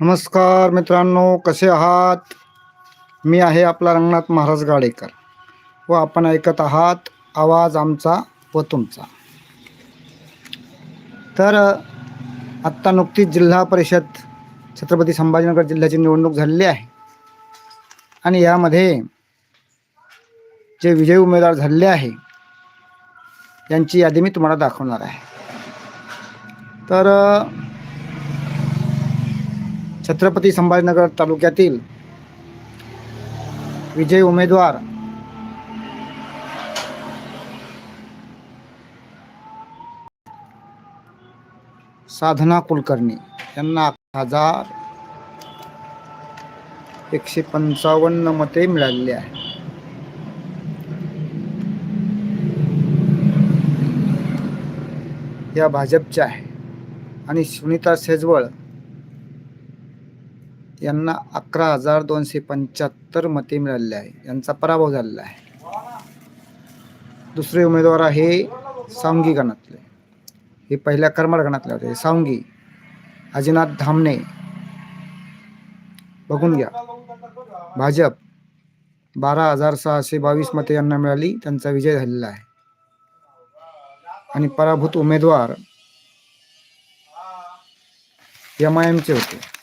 नमस्कार मित्रांनो कसे आहात? मी आहे आपला रंगनाथ महाराज गाडेकर व आपण ऐकत आहात आवाज आमचा व तुमचा. तर आत्ता नुकतीच जिल्हा परिषद छत्रपती संभाजीनगर जिल्ह्याची निवडणूक झालेली आहे. आणि यामध्ये जे विजयी उमेदवार झालेले आहे यांची यादी मी तुम्हाला दाखवणार आहे. तर छत्रपती संभाजीनगर तालुक्यातील विजयी उमेदवार साधना कुलकर्णी यांना हजार एकशे पंचावन्न मते मिळालेली आहे या भाजपच्या आहे आणि सुनीता सेजवळ यांना अकरा हजार दोनशे पंच्याहत्तर मते मिळालेले आहे. यांचा पराभव झालेला आहे. दुसरे उमेदवार आहे सावंगी गणातले. हे पहिल्या करमाड गणातले होते. सावंगी अजिनाथ धामणे. बघून घ्या. भाजप बारा हजार सहाशे बावीस मते यांना मिळाली. त्यांचा विजय झालेला आहे. आणि पराभूत उमेदवार एम आय एमचे होते.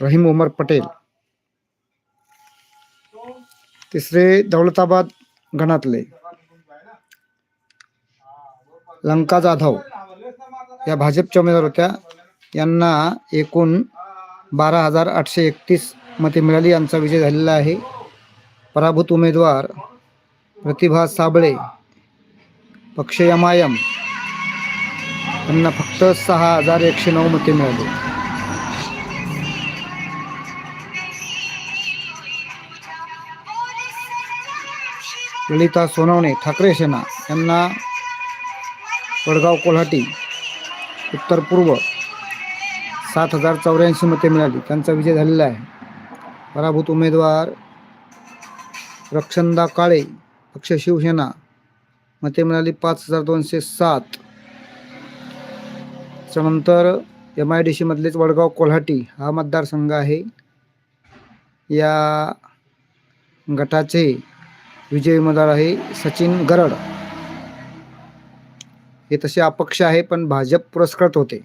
रहीम उमर पटेल. तिसरे दौलताबाद गणातले. लंका जाधव या भाजपच्या उमेदवार होत्या. यांना एकूण बारा हजार आठशे एकतीस मते मिळाली. यांचा विजय झालेला आहे. पराभूत उमेदवार प्रतिभा साबळे पक्ष यमायम त्यांना फक्त सहा हजार एकशे नऊ मते मिळाली. ललिता सोनवणे ठाकरे सेना यांना वडगाव कोल्हाटी उत्तर पूर्व सात हजार चौऱ्याऐंशी मते मिळाली. त्यांचा विजय झालेला आहे. पराभूत उमेदवार रक्षंदा काळे पक्ष शिवसेना मते मिळाली पाच हजार दोनशे सात. त्याच्यानंतर एम आय डी सीमधलेच वडगाव कोल्हाटी हा मतदारसंघ आहे. या गटाचे विजयी उमेदवार आहे सचिन गरड. हे तसे अपक्ष आहे पण भाजप पुरस्कृत होते.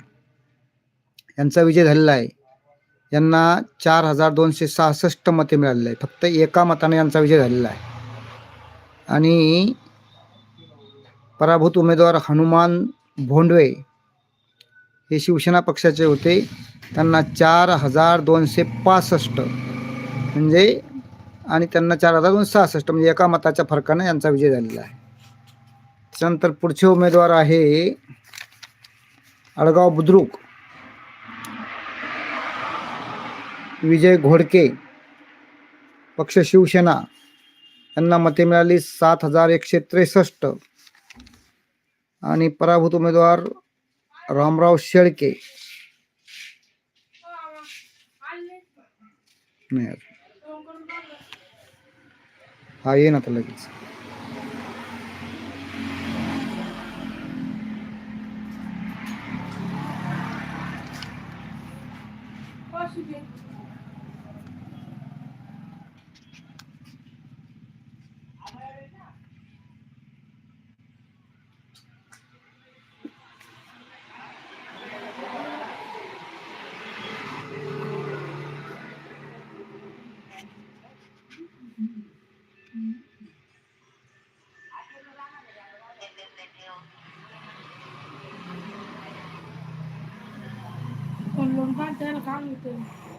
यांचा विजय झालेला आहे. यांना चार हजार दोनशे सहासष्ट मते मिळालेली आहे फक्त एका मताने यांचा विजय झालेला आहे. आणि पराभूत उमेदवार हनुमान भोंडवे हे शिवसेना पक्षाचे होते. त्यांना चार हजार दोनशे पासष्ट. म्हणजे आणि त्यांना चार हजार दोनशे सहासष्ट. म्हणजे एका मताच्या फरकाने यांचा विजय झालेला आहे. त्यानंतर पुढचे उमेदवार आहे अडगाव बुद्रुक. विजय घोडके पक्ष शिवसेना. यांना मते मिळाली सात हजार एकशे त्रेसष्ट. आणि पराभूत उमेदवार रामराव शेळके नाही हा ये ना आता लगेच Thank you.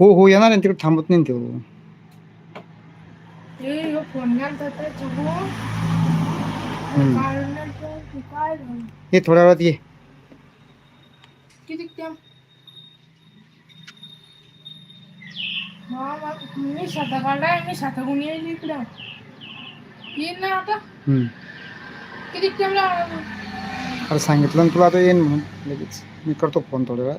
हो हो येणार आहे तिकडे थांबत नाही तो हे ये थोड्या वेळात ये. किती मी स्वतः काढलाय मी स्वतःहून येईल इकडं. येईल ना आता. किती टाइम लागला अरे सांगितलं ना तुला आता येईन म्हणून. लगेच. मी करतो फोन थोड्या वेळात.